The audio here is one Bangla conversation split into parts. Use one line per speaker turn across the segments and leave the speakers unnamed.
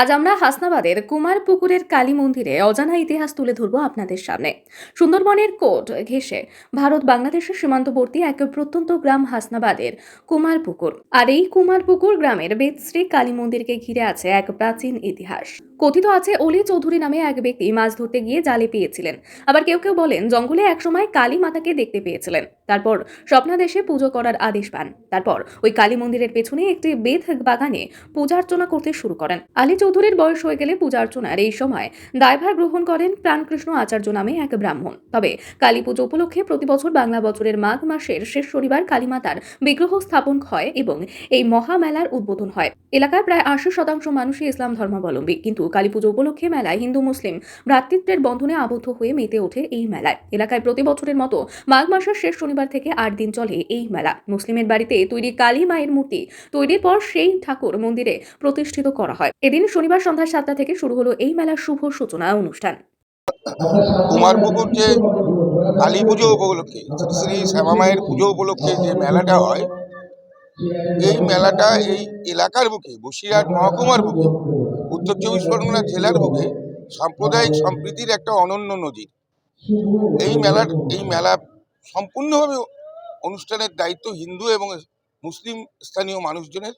আজ আমরা হাসনাবাদের কুমার পুকুরের কালী মন্দিরে অজানা ইতিহাস তুলে ধরবো আপনাদের সামনে। সুন্দরবনের কোট ঘেঁষে ভারত বাংলাদেশের সীমান্তবর্তী এক প্রত্যন্ত গ্রাম হাসনাবাদের কুমার পুকুর আর এই কুমার পুকুর গ্রামের বেদশ্রী কালী মন্দিরকে ঘিরে আছে এক প্রাচীন ইতিহাস। কথিত আছে অলি চৌধুরী নামে এক ব্যক্তি মাছ ধরতে গিয়ে জালে পেয়েছিলেন। আবার কেউ কেউ বলেন, জঙ্গলে একসময় কালী মাতাকে দেখতে পেয়েছিলেন। তারপর স্বপ্নাদেশে পুজো করার আদেশ পান। তারপর ওই কালী মন্দিরের পেছনে একটি বেদ বাগানে পূজা অর্চনা করতে শুরু করেন। আলী চৌধুরীর বয়স হয়ে গেলে পূজা অর্চনার এই সময় দায়ভার গ্রহণ করেন প্রাণকৃষ্ণ আচার্য নামে এক ব্রাহ্মণ। তবে কালী পুজো উপলক্ষে প্রতি বছর বাংলা বছরের মাঘ মাসের শেষ শনিবার কালীমাতার বিগ্রহ স্থাপন হয় এবং এই মহামেলার উদ্বোধন হয়। এলাকার প্রায় আশি শতাংশ মানুষই ইসলাম ধর্মাবলম্বী। কিন্তু কালী পুজো উপলক্ষে মেলায় হিন্দু, মুসলিম ভ্রাতৃত্বের বন্ধনে আবদ্ধ হয়ে মেতে ওঠে এই মেলায়। এলাকায় প্রতি বছরের মতো মাঘ মাসের শেষ শনিবার থেকে আট দিন চলে এই মেলা। মুসলিমের বাড়িতে তৈরি কালী মায়ের মূর্তি তৈরির পর সেই ঠাকুর মন্দিরে প্রতিষ্ঠিত করা হয়। এদিন শনিবার সন্ধ্যা সাতটা থেকে শুরু হলো এই মেলার শুভ সূচনা অনুষ্ঠান।
কুমারপুকুর যে কালী পুজো উপলক্ষে, শ্রী শ্যামা মায়ের পুজো উপলক্ষে যে মেলাটা হয়, এই মেলাটা এই এলাকার বুকে, বসিরহাট মহকুমার বুকে উত্তর চব্বিশ পরগনা জেলার বুকে সাম্প্রদায়িক সম্প্রীতির একটা অনন্য নজির। এই মেলার, এই মেলা সম্পূর্ণভাবে অনুষ্ঠানের দায়িত্ব হিন্দু এবং মুসলিম স্থানীয় মানুষজনের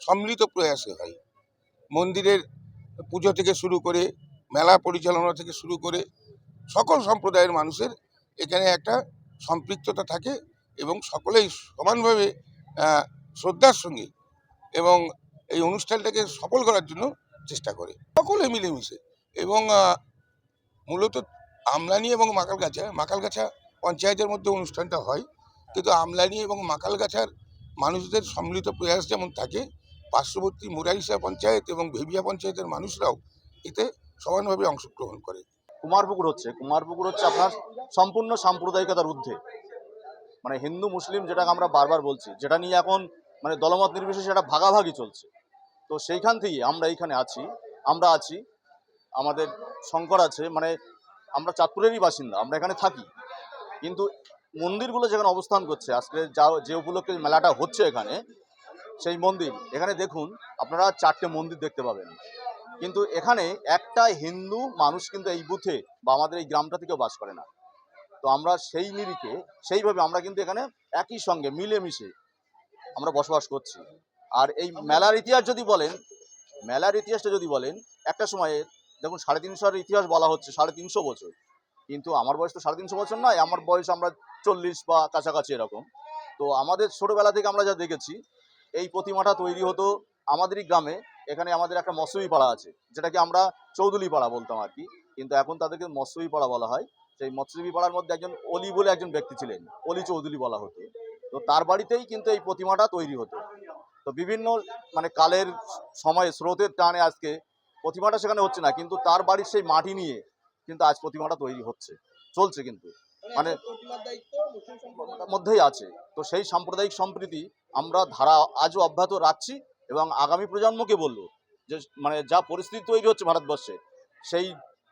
সম্মিলিত প্রয়াসে হয়। মন্দিরের পুজো থেকে শুরু করে, মেলা পরিচালনা থেকে শুরু করে সকল সম্প্রদায়ের মানুষের এখানে একটা সম্পৃক্ততা থাকে এবং সকলেই সমানভাবে শ্রদ্ধার সঙ্গে এবং এই অনুষ্ঠানটাকে সফল করার জন্য চেষ্টা করে। সকলে মিলেমিশে এবং মূলত আমলানি এবং মাকালগাছা মাকালগাছা পঞ্চায়েতের মধ্যে অনুষ্ঠানটা হয়। কিন্তু আমলানি এবং মাকালগাছার মানুষদের সম্মিলিত প্রয়াস যেমন থাকে, পার্শ্ববর্তী মুরাইশা পঞ্চায়েত এবং ভেবিয়া পঞ্চায়েতের মানুষরাও এতে সমানভাবে অংশগ্রহণ করে।
কুমারপুকুর হচ্ছে কুমারপুকুর হচ্ছে আপনার সম্পূর্ণ সাম্প্রদায়িকতার ঊর্ধ্বে। মানে হিন্দু, মুসলিম যেটাকে আমরা বারবার বলছি, যেটা নিয়ে এখন মানে দলমত নির্বিশেষে সেটা ভাগাভাগি চলছে। তো সেইখান থেকে আমরা এইখানে আছি, আমরা আছি, আমাদের শঙ্কর আছে মানে আমরা চাঁদপুরেরই বাসিন্দা, আমরা এখানে থাকি। কিন্তু মন্দিরগুলো যেখানে অবস্থান করছে, আজকে যা, যে উপলক্ষে মেলাটা হচ্ছে এখানে, সেই মন্দির, এখানে দেখুন আপনারা চারটে মন্দির দেখতে পাবেন। কিন্তু এখানে একটা হিন্দু মানুষ কিন্তু এই বুথে বা আমাদের এই গ্রামটা থেকেও বাস করে না। তো আমরা সেই নিরিখে, সেইভাবে আমরা কিন্তু এখানে একই সঙ্গে মিলেমিশে আমরা বসবাস করছি। আর এই মেলার ইতিহাস যদি বলেন মেলার ইতিহাসটা যদি বলেন একটা সময়ে দেখুন সাড়ে তিনশোর ইতিহাস বলা হচ্ছে সাড়ে তিনশো বছর। কিন্তু আমার বয়স তো সাড়ে তিনশো বছর নয় আমার বয়স আমরা চল্লিশ বা কাছাকাছি এরকম। তো আমাদের ছোটোবেলা থেকে আমরা যা দেখেছি এই প্রতিমাটা তৈরি হতো আমাদেরই গ্রামে এখানে আমাদের একটা মৎস্যই পাড়া আছে যেটাকে আমরা চৌধুরী পাড়া বলতাম আর কি। কিন্তু এখন তাদেরকে মৎস্যই পাড়া বলা হয়। সেই মৎস্যজীবী পাড়ার মধ্যে একজন অলি বলে একজন ব্যক্তি ছিলেন অলি চৌধুরী বলা হতো। তো তার বাড়িতেই কিন্তু এই প্রতিমাটা তৈরি হতো। তো বিভিন্ন মানে কালের সময়ে স্রোতের টানে আজকে প্রতিমাটা সেখানে হচ্ছে না কিন্তু তার বাড়ির সেই মাটি নিয়ে কিন্তু আজ প্রতিমাটা তৈরি হচ্ছে চলছে কিন্তু। মানে মধ্যেই আছে। তো সেই সাম্প্রদায়িক সম্প্রীতি আমরা ধারা আজও অব্যাহত রাখছি এবং আগামী প্রজন্মকে বলব যে মানে যা পরিস্থিতি তৈরি হচ্ছে ভারতবর্ষে সেই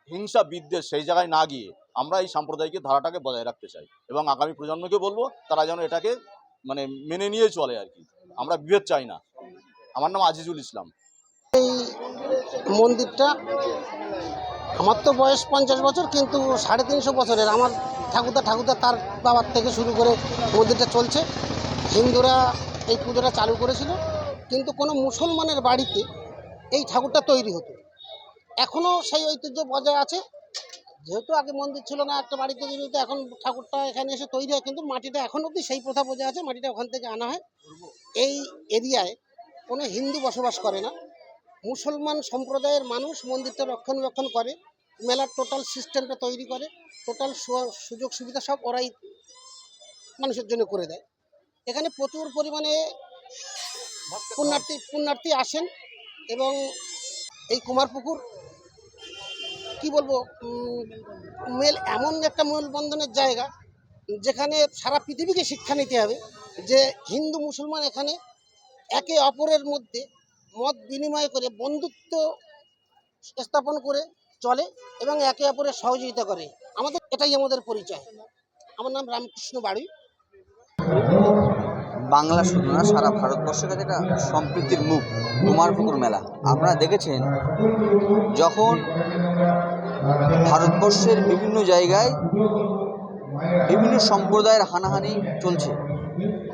হিংসা বিদ্বেষ সেই জায়গায় না গিয়ে আমরা এই সাম্প্রদায়িক ধারাটাকে বজায় রাখতে চাই এবং আগামী প্রজন্মকে বলব তারা যেন এটাকে মানে মেনে নিয়ে চলে আর কি। আমরা বিভেদ চাই না। আমার নাম আজিজুল ইসলাম।
এই মন্দিরটা আমার তো বয়স পঞ্চাশ বছর, কিন্তু সাড়ে তিনশো বছরের। আমার ঠাকুরদা ঠাকুরদা তার বাবার থেকে শুরু করে মন্দিরটা চলছে। হিন্দুরা এই পুজোটা চালু করেছিল, কিন্তু কোনো মুসলমানের বাড়িতে এই ঠাকুরটা তৈরি হতো। এখনও সেই ঐতিহ্য বজায় আছে। যেহেতু আগে মন্দির ছিল না, একটা বাড়িতে তৈরি হতো এখন ঠাকুরটা এখানে এসে তৈরি হয়, কিন্তু মাটিটা এখন অবধি সেই প্রথা বজায় আছে, মাটিটা ওখান থেকে আনা হয়। এই এরিয়ায় কোনো হিন্দু বসবাস করে না। মুসলমান সম্প্রদায়ের মানুষ মন্দিরটা রক্ষণাবেক্ষণ করে, মেলার টোটাল সিস্টেমটা তৈরি করে টোটাল সুযোগ সুবিধা সব ওরাই মানুষের জন্য করে দেয়। এখানে প্রচুর পরিমাণে পুণ্যার্থী পুণ্যার্থী আসেন এবং এই কুমারপুকুর কি বলব মেল এমন একটা মেলবন্ধনের জায়গা যেখানে সারা পৃথিবীকে শিক্ষা নিতে হবে যে হিন্দু মুসলমান এখানে একে অপরের মধ্যে মত বিনিময় করে, বন্ধুত্ব স্থাপন করে চলে এবং একে অপরের সহযোগিতা করে। আমাদের এটাই আমাদের পরিচয়। আমার নাম রামকৃষ্ণ বাড়ি।
বাংলা শুধু না, সারা ভারতবর্ষের কাছে একটা সম্প্রীতির মুখ, কুমারপুকুর মেলা। আপনারা দেখেছেন, যখন ভারতবর্ষের বিভিন্ন জায়গায় বিভিন্ন সম্প্রদায়ের হানাহানি চলছে।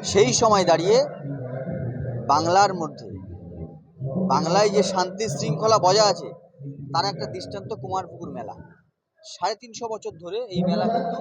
সেই সময় দাঁড়িয়ে বাংলার মধ্যে, বাংলায় যে শান্তি শৃঙ্খলা বজায় আছে, তার একটা দৃষ্টান্ত কুমারপুকুর মেলা। সাড়ে তিনশো বছর ধরে এই মেলা কিন্তু